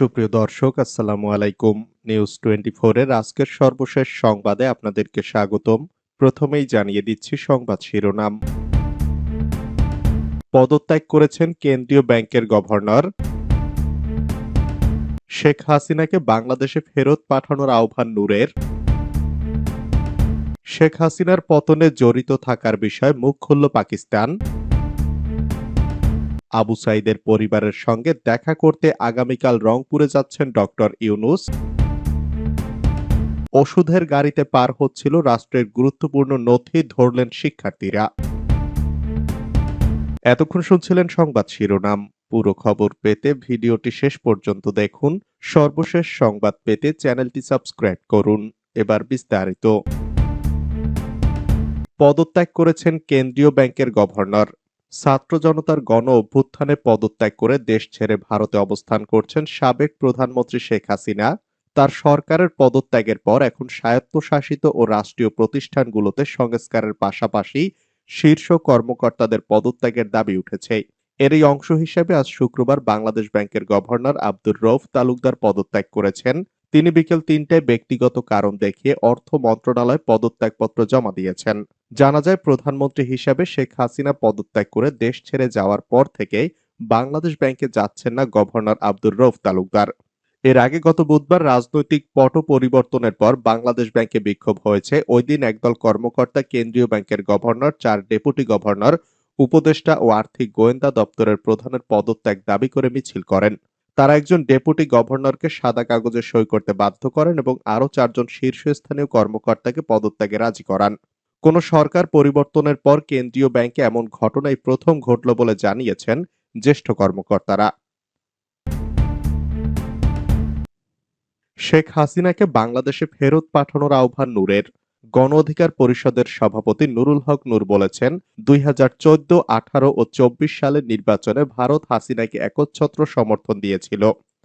সুপ্রিয় দর্শক, আসসালামু আলাইকুম। নিউজ টোয়েন্টি এর আজকের সর্বশেষ সংবাদে আপনাদেরকে স্বাগতম। প্রথমেই জানিয়ে দিচ্ছি সংবাদ শিরোনাম। পদত্যাগ করেছেন কেন্দ্রীয় ব্যাংকের গভর্নর। শেখ হাসিনাকে বাংলাদেশে ফেরত পাঠানোর আহ্বান নূরের। শেখ হাসিনার পতনে জড়িত থাকার বিষয়ে মুখ খুলল পাকিস্তান। আবু সাইদের পরিবারের সঙ্গে দেখা করতে আগামীকাল রংপুরে যাচ্ছেন ডক্টর ইউনুস। ওষুধের গাড়িতে পার হচ্ছিল রাষ্ট্রের গুরুত্বপূর্ণ নথি, ধরলেন শিক্ষার্থীরা। এতক্ষণ শুনছিলেন সংবাদ শিরোনাম। পুরো খবর পেতে ভিডিওটি শেষ পর্যন্ত দেখুন। সর্বশেষ সংবাদ পেতে চ্যানেলটি সাবস্ক্রাইব করুন। এবার বিস্তারিত। পদত্যাগ করেছেন কেন্দ্রীয় ব্যাংকের গভর্নর। ছাত্র জনতার গণ অভ্যুত্থানে পদত্যাগ করে দেশ ছেড়ে ভারতে অবস্থান করছেন সাবেক প্রধানমন্ত্রী শেখ হাসিনা। তার সরকারের পদত্যাগের পর এখন স্বায়ত্তশাসিত ও রাষ্ট্রীয় প্রতিষ্ঠানগুলোতে সংস্কারের পাশাপাশি শীর্ষ কর্মকর্তাদের পদত্যাগের দাবি উঠেছে। এরই অংশ হিসেবে আজ শুক্রবার বাংলাদেশ ব্যাংকের গভর্নর আব্দুর রৌফ তালুকদার পদত্যাগ করেছেন। তিনি বিকেল তিনটায় ব্যক্তিগত কারণ দেখিয়ে অর্থ মন্ত্রণালয় পদত্যাগপত্র জমা দিয়েছেন। জানা যায়, প্রধানমন্ত্রী হিসাবে শেখ হাসিনা পদত্যাগ করে দেশ ছেড়ে যাওয়ার পর থেকেই বাংলাদেশ ব্যাংকে যাচ্ছেন না গভর্নর আব্দুর রৌফ তালুকদার। এর আগে গত বুধবার রাজনৈতিক পট পরিবর্তনের পর বাংলাদেশ ব্যাংকে বিক্ষোভ হয়েছে। ওই দিন একদল কর্মকর্তা কেন্দ্রীয় ব্যাংকের গভর্নর, চার ডেপুটি গভর্নর, উপদেষ্টা ও আর্থিক গোয়েন্দা দপ্তরের প্রধানের পদত্যাগ দাবি করে মিছিল করেন। তারা একজন ডেপুটি গভর্নরকে সাদা কাগজে সই করতে বাধ্য করেন এবং আরও চারজন শীর্ষস্থানীয় কর্মকর্তাকে পদত্যাগে রাজি করান। কোন সরকার পরিবর্তনের পর কেন্দ্রীয় ব্যাংকে এমন ঘটনাই প্রথম ঘটল বলে জানিয়েছেন জ্যেষ্ঠ কর্মকর্তারা। শেখ হাসিনাকে বাংলাদেশে ফেরত পাঠানোর আহ্বান নূরের। গণ অধিকার পরিষদের সভাপতি নুরুল হক নূর বলেছেন, দুই হাজার চোদ্দ, আঠারো ও চব্বিশ সালের নির্বাচনে ভারত হাসিনাকে একচ্ছত্র সমর্থন দিয়েছিল।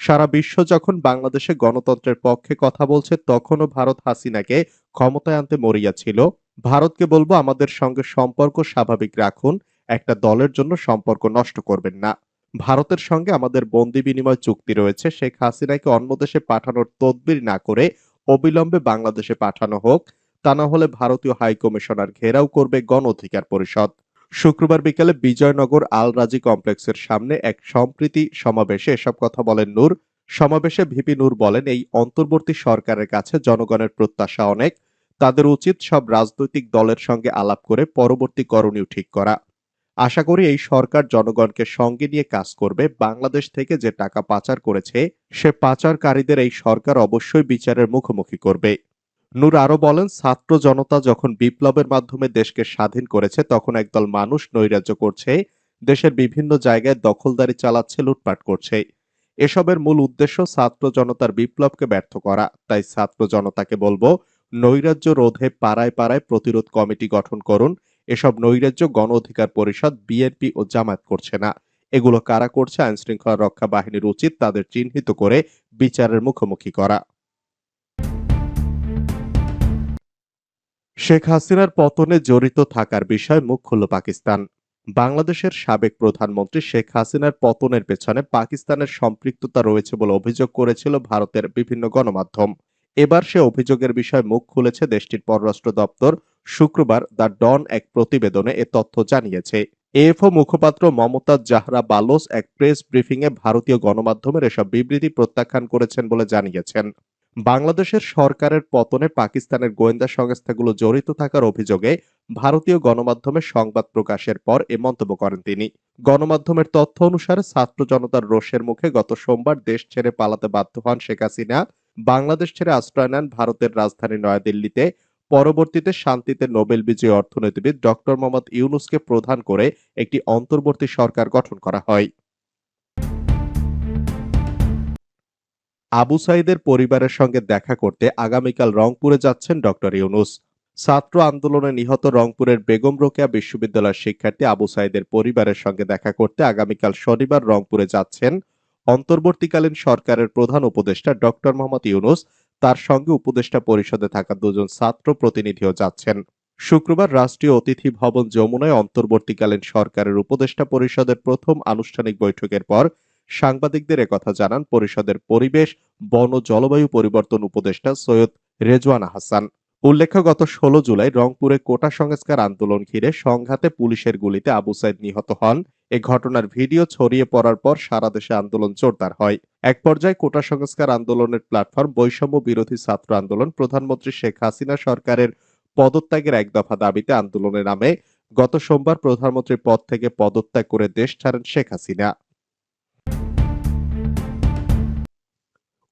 সারা বিশ্ব যখন বাংলাদেশে গণতন্ত্রের পক্ষে কথা বলছে, তখনও ভারত হাসিনাকে ক্ষমতায় আনতে মরিয়াছিল ভারতকে বলব আমাদের সঙ্গে সম্পর্ক স্বাভাবিক রাখুন, একটা দলের জন্য সম্পর্ক নষ্ট করবেন না। ভারতের সঙ্গে আমাদের বন্দি বিনিময় চুক্তি রয়েছে, শেখ হাসিনাকে অন্য দেশে পাঠানোর তদবির না করে অবিলম্বে বাংলাদেশে পাঠানো হোক, তা না হলে ভারতীয় হাই কমিশনার ঘেরাও করবে গণ অধিকার পরিষদ। শুক্রবার বিকেলে বিজয়নগর আল রাজি কমপ্লেক্সের সামনে এক সম্প্রীতি সমাবেশে এসব কথা বলেন নূর। সমাবেশে ভিপি নূর বলেন, এই অন্তর্বর্তী সরকারের কাছে জনগণের প্রত্যাশা অনেক তাদের উচিত সব রাজনৈতিক দলের সঙ্গে আলাপ করে পরবর্তী করণীয় ঠিক করা। আশা করি এই সরকার জনগণকে সঙ্গে নিয়ে কাজ করবে। বাংলাদেশ থেকে যে টাকা পাচার করেছে, সে পাচারকারীদের এই সরকার অবশ্যই বিচারের মুখোমুখি করবে। নূর আরও বলেন, ছাত্র জনতা যখন বিপ্লবের মাধ্যমে দেশকে স্বাধীন করেছে, তখন একদল মানুষ নৈরাজ্য করছে, দেশের বিভিন্ন জায়গায় দখলদারি চালাচ্ছে, লুটপাট করছে। এসবের মূল উদ্দেশ্য ছাত্র জনতার বিপ্লবকে ব্যর্থ করা। তাই ছাত্র জনতাকে বলব নৈরাজ্য রোধে পাড়ায় পাড়ায় প্রতিরোধ কমিটি গঠন করুন। এসব নৈরাজ্য গণ অধিকার পরিষদ, বিএনপি ও জামায়াত করছে না। এগুলো কারা করছে আইন শৃঙ্খলা রক্ষা বাহিনীর উচিত তাদের চিহ্নিত করে বিচারের মুখোমুখি করা। শেখ হাসিনার পতনে জড়িত থাকার বিষয়ে মুখ খুলল পাকিস্তান। বাংলাদেশের সাবেক প্রধানমন্ত্রী শেখ হাসিনার পতনের পেছনে পাকিস্তানের সম্পৃক্ততা রয়েছে বলে অভিযোগ করেছিল ভারতের বিভিন্ন গণমাধ্যম। এবার সে অভিযোগের বিষয়ে মুখ খুলেছে দেশটির পররাষ্ট্র দপ্তর। শুক্রবার দ্য ডন এক প্রতিবেদনে এ তথ্য জানিয়েছে। এএফও মুখপাত্র মমতাজ জাহরা বালোস এক প্রেস ব্রিফিংয়ে ভারতীয় গণমাধ্যমের এসব বিবৃতি প্রত্যাখ্যান করেছেন বলে জানিয়েছেন। বাংলাদেশের সরকারের পতনে পাকিস্তানের গোয়েন্দা সংস্থাগুলো জড়িত থাকার অভিযোগে ভারতীয় গণমাধ্যমে সংবাদ প্রকাশের পর এ মন্তব্য করেন তিনি। গণমাধ্যমের তথ্য অনুসারে ছাত্র জনতার রোষের মুখে গত সোমবার দেশ ছেড়ে পালাতে বাধ্য হন শেখ হাসিনা। বাংলাদেশ ছেড়ে আশ্রয় নেন ভারতের রাজধানী নয়াদিল্লিতে। পরবর্তীতে শান্তিতে নোবেল বিজয়ী অর্থনীতিবিদ ডক্টর মোহাম্মদ ইউনুসকে প্রধান করে একটি অন্তর্বর্তী সরকার গঠন করা হয়। আবু সাইদের পরিবারের সঙ্গে দেখা করতে আগামীকাল রংপুরে যাচ্ছেন ডক্টর ইউনুস। ছাত্র আন্দোলনে নিহত রংপুরের বেগম রোকেয়া বিশ্ববিদ্যালয়ের শিক্ষার্থী আবু সাইদের পরিবারের সঙ্গে দেখা করতে আগামীকাল শনিবার রংপুরে যাচ্ছেন অন্তর্বর্তীকালীন সরকারের প্রধান উপদেষ্টা ডক্টর মোহাম্মদ ইউনুস তার সঙ্গে উপদেষ্টা পরিষদে থাকা দুজন ছাত্র প্রতিনিধিও যাচ্ছেন। শুক্রবার রাষ্ট্রীয় অতিথি ভবন যমুনায় অন্তর্বর্তীকালীন সরকারের উপদেষ্টা পরিষদের প্রথম আনুষ্ঠানিক বৈঠকের পর সাংবাদিকদের একথা জানান পরিষদের পরিবেশ, বন ও জলবায়ু পরিবর্তন উপদেষ্টা সৈয়দ রেজওয়ানা হাসান উল্লেখ্য, গত ষোলো জুলাই রংপুরে কোটা সংস্কার আন্দোলন ঘিরে সংঘাতে পুলিশের গুলিতে আবু সাইদ নিহত হন। এ ঘটনার ভিডিও ছড়িয়ে পড়ার পর সারা দেশে আন্দোলন জোরদার হয়। এক পর্যায়ে কোটা সংস্কার আন্দোলনের প্ল্যাটফর্ম বৈষম্য বিরোধী ছাত্র আন্দোলন প্রধানমন্ত্রী শেখ হাসিনা সরকারের পদত্যাগের এক দফা দাবিতে আন্দোলনে নামে। গত সোমবার প্রধানমন্ত্রীর পদ থেকে পদত্যাগ করে দেশ ছাড়েন শেখ হাসিনা।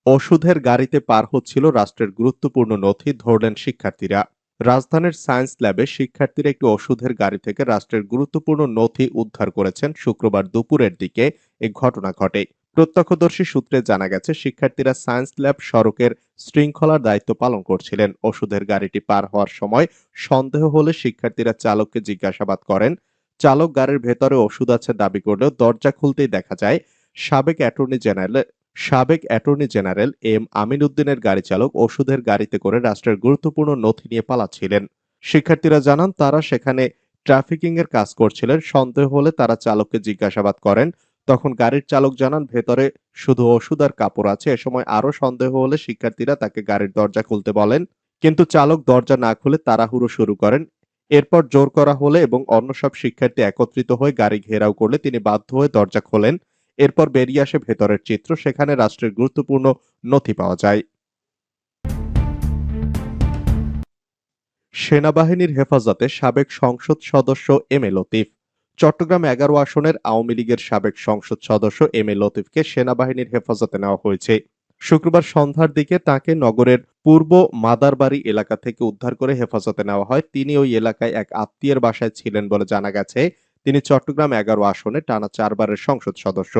ওষুধের গাড়িতে পার হচ্ছিল রাষ্ট্রের গুরুত্বপূর্ণ নথি, ধরলেন শিক্ষার্থীরা। রাজধানীর সায়েন্স ল্যাবে শিক্ষার্থীরা একটি ওষুধের গাড়ি থেকে রাষ্ট্রের গুরুত্বপূর্ণ নথি উদ্ধার করেছেন শুক্রবার দুপুরের দিকে এ ঘটনা ঘটে। প্রত্যক্ষদর্শী সূত্রে জানা গেছে, শিক্ষার্থীরা সায়েন্স ল্যাব সড়কের শৃঙ্খলার দায়িত্ব পালন করছিলেন। ওষুধের গাড়িটি পার হওয়ার সময় সন্দেহ হলে শিক্ষার্থীরা চালককে জিজ্ঞাসাবাদ করেন। চালক গাড়ির ভেতরে ওষুধ আছে দাবি করলেও দরজা খুলতেই দেখা যায়, সাবেক অ্যাটর্নি জেনারেল সাবেক অ্যাটর্নি জেনারেল এম আমিন উদ্দিনের গাড়ি চালক ওষুধের গাড়িতে করে রাষ্ট্রের গুরুত্বপূর্ণ নথি নিয়ে পালাচ্ছিলেন। শিক্ষার্থীরা জানান, তারা সেখানে ট্রাফিকিং এর কাজ করছিলেন, সন্দেহ হলে তারা চালককে জিজ্ঞাসাবাদ করেন। তখন গাড়ির চালক জানান, ভেতরে শুধু ওষুধ আর কাপড় আছে, এ সময় আরও সন্দেহ হলে শিক্ষার্থীরা তাকে গাড়ির দরজা খুলতে বলেন। কিন্তু চালক দরজা না খুলে তাড়াহুড়ো শুরু করেন। এরপর জোর করা হলে এবং অন্য সব শিক্ষার্থী একত্রিত হয়ে গাড়ি ঘেরাও করলে তিনি বাধ্য হয়ে দরজা খোলেন। এরপর বেরিয়ে আসে ভেতরের চিত্র, সেখানে রাষ্ট্রের গুরুত্বপূর্ণ নথি পাওয়া যায়। সেনাবাহিনীর হেফাজতে সাবেক সংসদ সদস্য এম এ লতিফ। চট্টগ্রাম এগারো আসনের আওয়ামী লীগের সাবেক সংসদ সদস্য এম এ লতিফকে সেনাবাহিনীর হেফাজতে নেওয়া হয়েছে। শুক্রবার সন্ধ্যার দিকে তাকে নগরের পূর্ব মাদারবাড়ি এলাকা থেকে উদ্ধার করে হেফাজতে নেওয়া হয়। তিনি ওই এলাকায় এক আত্মীয়ের বাসায় ছিলেন বলে জানা গেছে। তিনি চট্টগ্রাম এগারো আসনে টানা চারবারের সংসদ সদস্য।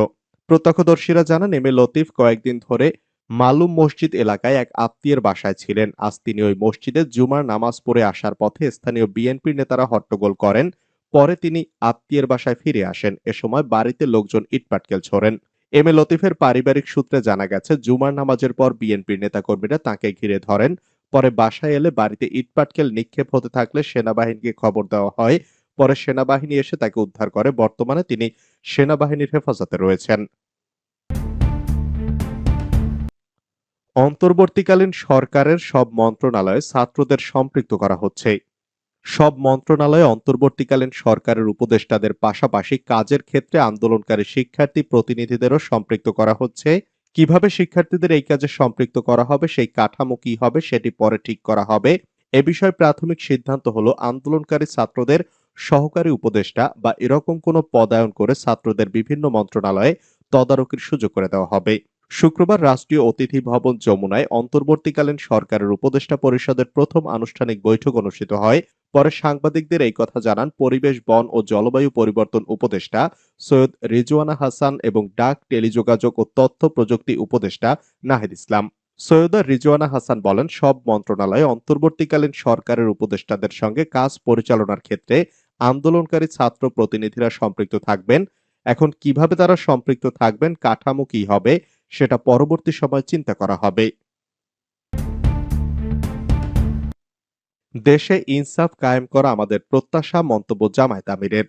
প্রত্যক্ষদর্শীরা জানান, এম এ লতিফ কয়েকদিন ধরে মালুম মসজিদ এলাকায় এক আত্মীয়ের বাসায় ছিলেন। আজ তিনি ওই মসজিদে জুমার নামাজ পড়ে আসার পথে স্থানীয় বিএনপির নেতারা হট্টগোল করেন। পরে তিনি আত্মীয়ের বাসায় ফিরে আসেন। এ সময় বাড়িতে লোকজন ইটপাটকেল ছোড়েন। এম এ লতিফের পারিবারিক সূত্রে জানা গেছে, জুমার নামাজের পর বিএনপির নেতাকর্মীরা তাকে ঘিরে ধরেন। পরে বাসায় এলে বাড়িতে ইটপাটকেল নিক্ষেপ হতে থাকলে সেনাবাহিনীকে খবর দেওয়া হয় পরে সেনাবাহিনী এসে তাকে উদ্ধার করে। বর্তমানে তিনি সেনাবাহিনীর হেফাজতে রয়েছেন। অন্তর্বর্তীকালীন সরকারের সব মন্ত্রণালয়ে ছাত্রদের সম্পৃক্ত করা হচ্ছে। সব মন্ত্রণালয়ে অন্তর্বর্তীকালীন সরকারের উপদেষ্টাদের পাশাপাশি কাজের ক্ষেত্রে আন্দোলনকারী শিক্ষার্থী প্রতিনিধিদেরও সম্পৃক্ত করা হচ্ছে। কীভাবে শিক্ষার্থীদের এই কাজে সম্পৃক্ত করা হবে, সেই কাঠামো কি হবে, সেটি পরে ঠিক করা হবে। এ বিষয়ে প্রাথমিক সিদ্ধান্ত হলো, আন্দোলনকারী ছাত্রদের সহকারী উপদেষ্টা বা এরকম কোনো পদায়ন করে ছাত্রদের বিভিন্ন মন্ত্রণালয়ে তদারকির সুযোগ করে দেওয়া হবে। শুক্রবার রাষ্ট্রীয় অতিথি ভবন যমুনায় অন্তর্বর্তীকালীন সরকারের উপদেষ্টা পরিষদের প্রথম আনুষ্ঠানিক বৈঠক অনুষ্ঠিত হয়। পরে সাংবাদিকদের এই কথা জানান পরিবেশ, বন ও জলবায়ু পরিবর্তন উপদেষ্টা সৈয়দ রিজওয়ানা হাসান এবং ডাক, টেলিযোগাযোগ ও তথ্য প্রযুক্তি উপদেষ্টা নাহিদ ইসলাম। সৈয়দা রিজওয়ানা হাসান বলেন, সব মন্ত্রণালয়ে অন্তর্বর্তীকালীন সরকারের উপদেষ্টাদের সঙ্গে কাজ পরিচালনার ক্ষেত্রে আন্দোলনকারী ছাত্র প্রতিনিধিরা সম্পৃক্ত থাকবেন। এখন কীভাবে তারা সম্পৃক্ত থাকবেন, কাঠামো কি হবে, সেটা পরবর্তী সময় চিন্তা করা হবে। দেশে ইনসাফ কায়েম করা আমাদের প্রত্যাশা, মন্তব্য জামায়াত আমিরের।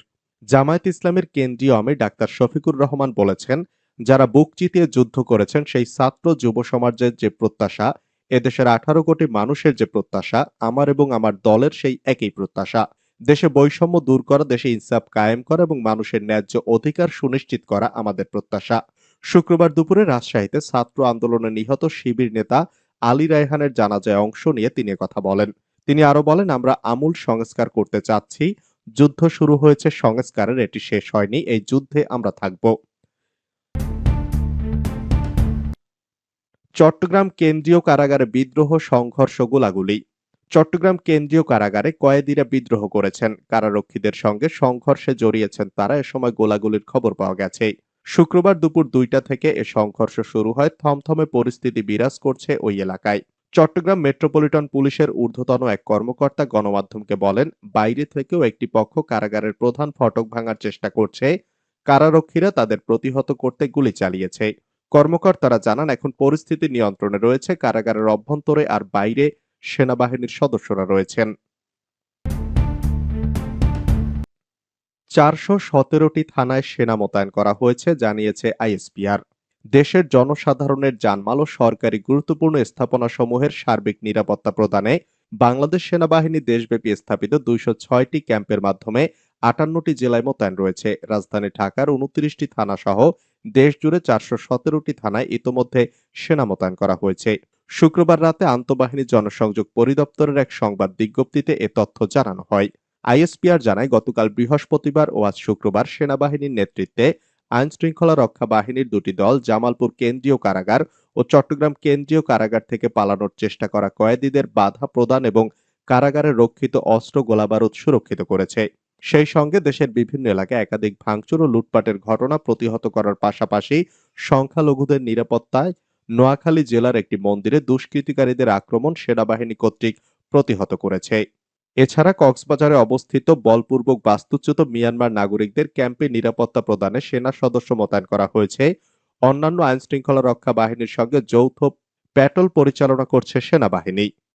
জামায়াত ইসলামের কেন্দ্রীয় আমির ডাক্তার শফিকুর রহমান বলেছেন, যারা বুক চিতিয়ে যুদ্ধ করেছেন, সেই ছাত্র যুব সমাজের যে প্রত্যাশা, এদেশের আঠারো কোটি মানুষের যে প্রত্যাশা, আমার এবং আমার দলের সেই একই প্রত্যাশা। দেশে বৈষম্য দূর করা, দেশে ইনসাফ কায়েম করা এবং মানুষের ন্যায্য অধিকার সুনিশ্চিত করা আমাদের প্রত্যাশা। শুক্রবার দুপুরে রাজশাহীতে ছাত্র আন্দোলনে নিহত শিবির নেতা আলী রায়হানের জানাজায় অংশ নিয়ে তিনি কথা বলেন। তিনি আরও বলেন, আমরা আমূল সংস্কার করতে চাচ্ছি। যুদ্ধ শুরু হয়েছে, সংস্কারের এটি শেষ হয়নি। এই যুদ্ধে আমরা থাকব। চট্টগ্রাম কেন্দ্রীয় কারাগারে বিদ্রোহ, সংঘর্ষ, গোলাগুলি। চট্টগ্রাম কেন্দ্রীয় কারাগারে কয়েদিরা বিদ্রোহ করেছেন। কারারক্ষীদের সঙ্গে সংঘর্ষে জড়িয়েছেন তারা। এ সময় গোলাগুলির খবর পাওয়া গেছে। শুক্রবার দুপুর দুইটা থেকে এ সংঘর্ষ শুরু হয়। থমথমে পরিস্থিতি বিরাজ করছে ওই এলাকায়। চট্টগ্রাম মেট্রোপলিটন পুলিশের ঊর্ধ্বতন এক কর্মকর্তা গণমাধ্যমকে বলেন, বাইরে থেকেও একটি পক্ষ কারাগারের প্রধান ফটক ভাঙার চেষ্টা করছে। কারারক্ষীরা তাদের প্রতিহত করতে গুলি চালিয়েছে। কর্মকর্তারা জানান, এখন পরিস্থিতি নিয়ন্ত্রণে রয়েছে। কারাগারের অভ্যন্তরে আর বাইরে সেনাবাহিনীর সদস্যরা রয়েছেন। চারশো সতেরোটি থানায় সেনা মোতায়েন করা হয়েছে, জানিয়েছে আইএসপিআর। দেশের জনসাধারণের জানমাল ও সরকারি গুরুত্বপূর্ণ স্থাপনাসমূহের সার্বিক নিরাপত্তা প্রদানে বাংলাদেশ সেনাবাহিনী দেশব্যাপী স্থাপিত দুইশো ছয়টি ক্যাম্পের মাধ্যমে আটান্নটি জেলায় মোতায়েন রয়েছে। রাজধানী ঢাকার উনত্রিশটি থানা সহ দেশ জুড়ে চারশো সতেরোটি থানায় ইতোমধ্যে সেনা মোতায়েন করা হয়েছে। শুক্রবার রাতে আন্তঃবাহিনী জনসংযোগ পরিদপ্তরের এক সংবাদ বিজ্ঞপ্তিতে এ তথ্য জানানো হয়। আইএসপিআর জানায়, গতকাল বৃহস্পতিবার ও আজ শুক্রবার সেনাবাহিনীর নেতৃত্বে আইন শৃঙ্খলা রক্ষা বাহিনীর দুটি দল জামালপুর কেন্দ্রীয় কারাগার ও চট্টগ্রাম কেন্দ্রীয় কারাগার থেকে পালানোর চেষ্টা করা কয়েদিদের বাধা প্রদান এবং কারাগারে রক্ষিত অস্ত্র গোলাবারুদ সুরক্ষিত করেছে। সেই সঙ্গে দেশের বিভিন্ন এলাকায় একাধিক ভাঙচুর ও লুটপাটের ঘটনা প্রতিহত করার পাশাপাশি সংখ্যালঘুদের নিরাপত্তায় নোয়াখালী জেলার একটি মন্দিরে দুষ্কৃতিকারীদের আক্রমণ সেনাবাহিনী কর্তৃক প্রতিহত করেছে। এছাড়া কক্সবাজারে অবস্থিত বলপূর্বক বাস্তুচ্যুত মিয়ানমার নাগরিকদের ক্যাম্পে নিরাপত্তা প্রদানে সেনা সদস্য মোতায়েন করা হয়েছে। অন্যান্য আইনশৃঙ্খলা রক্ষা বাহিনীর সঙ্গে যৌথ প্যাটল পরিচালনা করছে সেনাবাহিনী।